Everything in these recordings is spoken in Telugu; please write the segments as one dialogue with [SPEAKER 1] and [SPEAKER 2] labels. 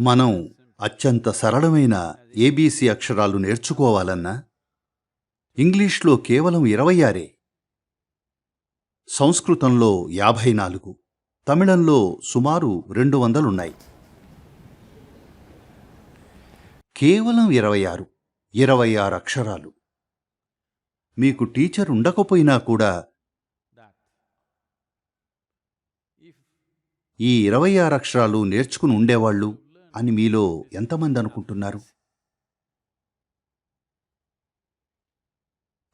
[SPEAKER 1] మనం అత్యంత సరళమైన ఏబీసీ అక్షరాలు నేర్చుకోవాలన్నా ఇంగ్లీష్లో కేవలం ఇరవై ఆరే సంస్కృతంలో యాభై నాలుగు తమిళంలో సుమారు రెండు వందలున్నాయి. కేవలం ఇరవై ఆరు ఇరవై ఆరు అక్షరాలు. మీకు టీచర్ ఉండకపోయినా కూడా ఈ ఇరవై ఆరు అక్షరాలు నేర్చుకుని ఉండేవాళ్ళు అని మీలో ఎంతమంది అనుకుంటున్నారు?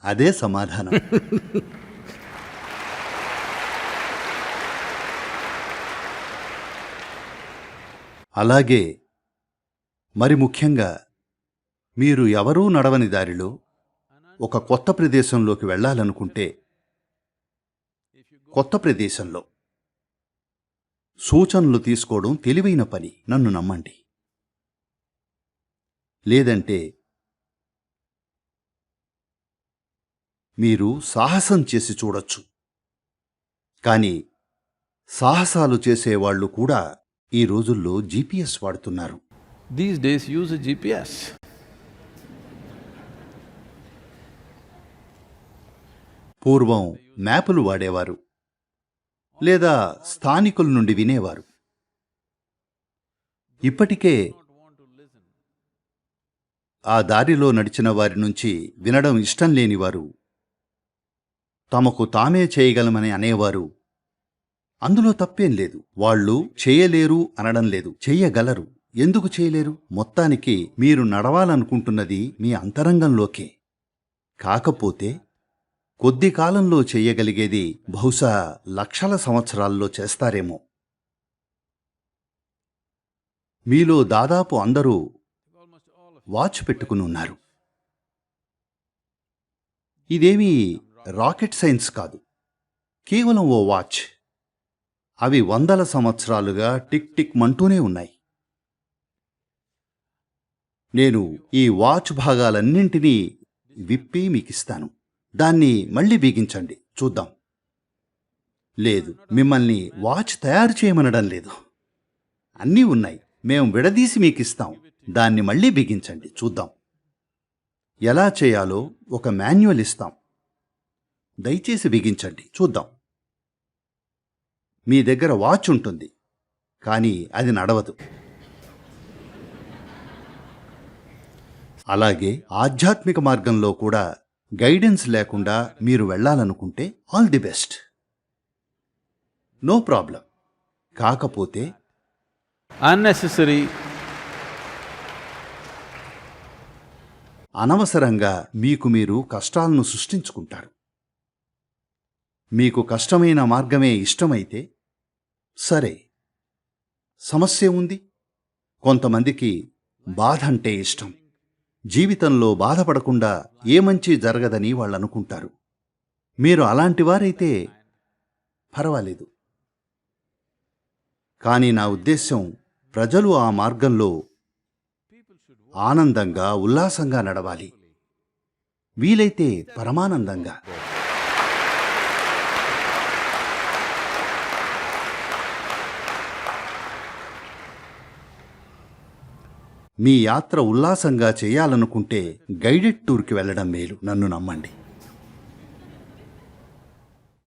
[SPEAKER 1] అదే సమాధానం. అలాగే మరి ముఖ్యంగా మీరు ఎవరూ నడవని దారిలో ఒక కొత్త ప్రదేశంలోకి వెళ్ళాలనుకుంటే కొత్త ప్రదేశంలో సూచనలు తీసుకోవడం తెలివైన పని. నన్ను నమ్మండి. లేదంటే మీరు సాహసం చేసి చూడొచ్చు. కానీ సాహసాలు చేసేవాళ్ళు కూడా ఈ రోజుల్లో జీపీఎస్ వాడుతున్నారు.
[SPEAKER 2] Days use a GPS.
[SPEAKER 1] పూర్వం మ్యాపులు వాడేవారు. లేదా స్థానికుల నుండి వినేవారు. ఇప్పటికే ఆ దారిలో నడిచిన వారి నుంచి వినడం ఇష్టం లేనివారు తమకు తామే చేయగలమని అనేవారు. అందులో తప్పేం లేదు. వాళ్ళు చేయలేరు అనడం లేదు. చేయగలరు. ఎందుకు చేయలేరు? మొత్తానికి మీరు నడవాలనుకుంటున్నది మీ అంతరంగంలోకే. కాకపోతే కొద్ది కాలంలో చెయ్యగలిగేది బహుశా లక్షల సంవత్సరాల్లో చేస్తారేమో. మీలో దాదాపు అందరూ వాచ్ పెట్టుకుని ఉన్నారు. ఇదేమీ రాకెట్ సైన్స్ కాదు. కేవలం ఓ వాచ్. అవి వందల సంవత్సరాలుగా టిక్ టిక్ మంటూనే ఉన్నాయి. నేను ఈ వాచ్ భాగాలన్నింటినీ విప్పి మీకిస్తాను. దాన్ని మళ్ళీ బిగించండి. చూద్దాం. లేదు మిమ్మల్ని వాచ్ తయారు చేయమనడం లేదు. అన్నీ ఉన్నాయి. మేము విడదీసి మీకు ఇస్తాం దాన్ని మళ్ళీ బిగించండి. చూద్దాం. ఎలా చేయాలో ఒక మాన్యువల్ ఇస్తాం. దయచేసి బిగించండి. చూద్దాం. మీ దగ్గర వాచ్ ఉంటుంది. కానీ అది నడవదు. అలాగే ఆధ్యాత్మిక మార్గంలో కూడా గైడెన్స్ లేకుండా మీరు వెళ్ళాలనుకుంటే all the best. No problem. కాకపోతే
[SPEAKER 2] Unnecessary.
[SPEAKER 1] అనవసరంగా మీకు మీరు కష్టాలను సృష్టించుకుంటారు. మీకు కష్టమైన మార్గమే ఇష్టమైతే సరే సమస్య ఉంది. కొంతమందికి బాధ అంటే ఇష్టం. జీవితంలో బాధపడకుండా ఏ మంచి జరగదని వాళ్ళనుకుంటారు. మీరు అలాంటి వారైతే పర్వాలేదు. కానీ నా ఉద్దేశం ప్రజలు ఆ మార్గంలో ఆనందంగా ఉల్లాసంగా నడవాలి. వీలైతే పరమానందంగా. మీ యాత్ర ఉల్లాసంగా చేయాలనుకుంటే గైడెడ్ టూర్కి వెళ్ళడం మేలు. నన్ను నమ్మండి.